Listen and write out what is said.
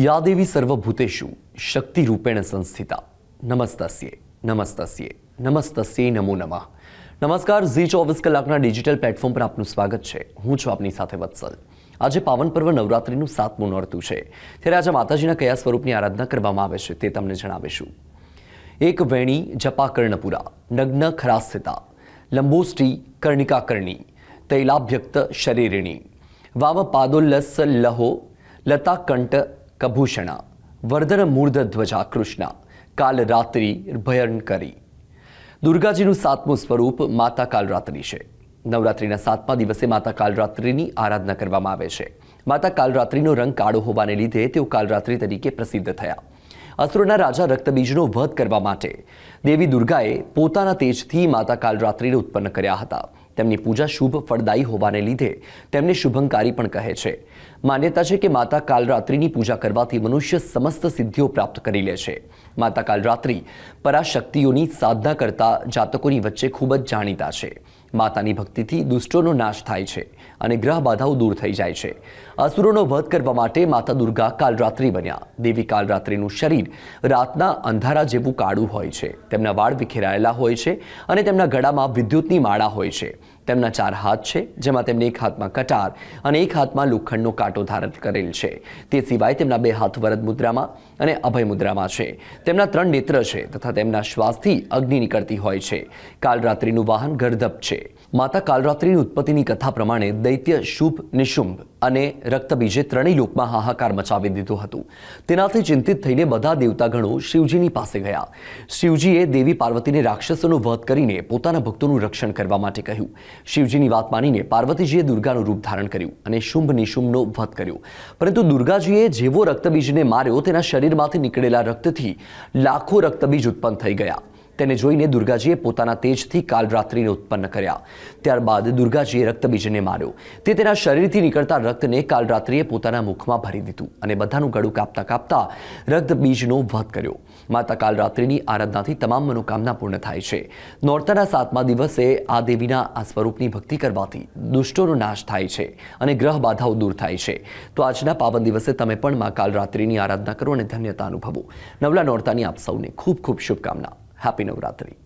યા સર્વભૂતેશુ શક્તિ રૂપેણ સંસ્થિતા. નમસ્તસ્યે નમસ્તસ્યે નમસ્તસ્યે નમો નમઃ. નમસ્કાર, ઝી ચોવીસ કલાકના ડિજિટલ પ્લેટફોર્મ પર આપનું સ્વાગત છે. હું છું આપની સાથે વત્સલ. આજે પાવન પર્વ નવરાત્રિનું સાતમું નોરતું છે. ત્યારે આજે માતાજીના કયા સ્વરૂપની આરાધના કરવામાં આવે છે તે તમને જણાવીશું. એક વેણી જપા કર્ણપુરા નગ્ન ખરાસ્થિતા, લંબોષ્ટી કર્ણિકાકર્ણી, તૈલાભ્યક્ત શરીરિણી વામ પાદોલ્લસ લહો, લતાકંઠ કભૂષણા, વર્ધન મૂર્ધ કૃષ્ણા કાલ રાત્રિ ભયંકરી. દુર્ગાજીનું સાતમું સ્વરૂપ માતા કાલરાત્રિ છે. નવરાત્રિના સાતમા દિવસે માતા કાલરાત્રિની આરાધના કરવામાં આવે છે. માતા કાલરાત્રિનો રંગ કાળો હોવાને લીધે તેઓ કાલરાત્રિ તરીકે પ્રસિદ્ધ થયા. અસુરના રાજા રક્તબીજનો વધ કરવા માટે દેવી દુર્ગાએ પોતાના તેજથી માતા કાલરાત્રિને ઉત્પન્ન કર્યા હતા. તેમની પૂજા શુભ ફળદાયી હોવાને લીધે તેમને શુભંકારી પણ કહે છે. માન્યતા છે કે માતા કાલરાત્રિની પૂજા કરવાથી મનુષ્ય સમસ્ત સિદ્ધિઓ પ્રાપ્ત કરી લે છે. માતા કાલરાત્રિ પરાશક્તિઓની સાધના કરતા જાતકોની વચ્ચે ખૂબ જ જાણીતા છે. માતાની ભક્તિથી દુષ્ટોનો નાશ થાય છે અને ગ્રહ બાધાઓ દૂર થઈ જાય છે. અસુરોનો વધ કરવા માટે માતા દુર્ગા કાલરાત્રિ બન્યા. દેવી કાલરાત્રિનું શરીર રાતના અંધારા જેવું કાળું હોય છે. તેમના વાળ વિખેરાયેલા હોય છે અને તેમના ગળામાં વિદ્યુતની માળા હોય છે. તેમના ચાર હાથ છે, જેમાં તેમને એક હાથમાં કટાર અને એક હાથમાં લોખંડનો કાંટો ધારણ કરેલ છે. તે સિવાય તેમના બે હાથ વરદ મુદ્રામાં અને અભય મુદ્રામાં છે. તેમના ત્રણ નેત્ર છે તથા તેમના શ્વાસથી અગ્નિ નીકળતી હોય છે. કાલરાત્રિનું વાહન ગર્ધપ છે. માતા કાલરાત્રિની ઉત્પત્તિની કથા પ્રમાણે દૈત્ય શુભ, નિશુંભ અને રક્તબીજે ત્રણેય લોકમાં હાહાકાર મચાવી દીધું હતું. તેનાથી ચિંતિત થઈને બધા દેવતાગણો શિવજીની પાસે ગયા. શિવજીએ દેવી પાર્વતીને રાક્ષસોનો વધ કરીને પોતાના ભક્તોનું રક્ષણ કરવા માટે કહ્યું. શિવજીની વાત માનીને પાર્વતીજીએ દુર્ગાનું રૂપ ધારણ કર્યું અને શુંભ નિશુંભનો વધ કર્યો. પરંતુ દુર્ગાજીએ જેવો રક્તબીજને માર્યો તેના શરીરમાંથી નીકળેલા રક્તથી લાખો રક્તબીજ ઉત્પન્ન થઈ ગયા. તેને જોઈને દુર્ગાજીએ પોતાના તેજથી કાલ રાત્રિને ઉત્પન્ન કર્યા. ત્યારબાદ દુર્ગાજીએ રક્તબીજને માર્યો. તે તેના શરીરથી નીકળતા રક્તને કાલ રાત્રિએ પોતાના મુખમાં ભરી દીધું અને બધાનું ગળું કાપતા કાપતા રક્તબીજનો વધ કર્યો. માતા કાલરાત્રિની આરાધનાથી તમામ મનોકામના પૂર્ણ થાય છે. નોરતાના સાતમા દિવસે આ દેવીના આ સ્વરૂપની ભક્તિ કરવાથી દુષ્ટોનો નાશ થાય છે અને ગ્રહ બાધાઓ દૂર થાય છે. તો આજના પાવન દિવસે તમે પણ મા કાલરાત્રિની આરાધના કરો અને ધન્યતા અનુભવો. નવલા નોરતાની આપ સૌને ખૂબ ખૂબ શુભકામના. હેપી નવરાત્રી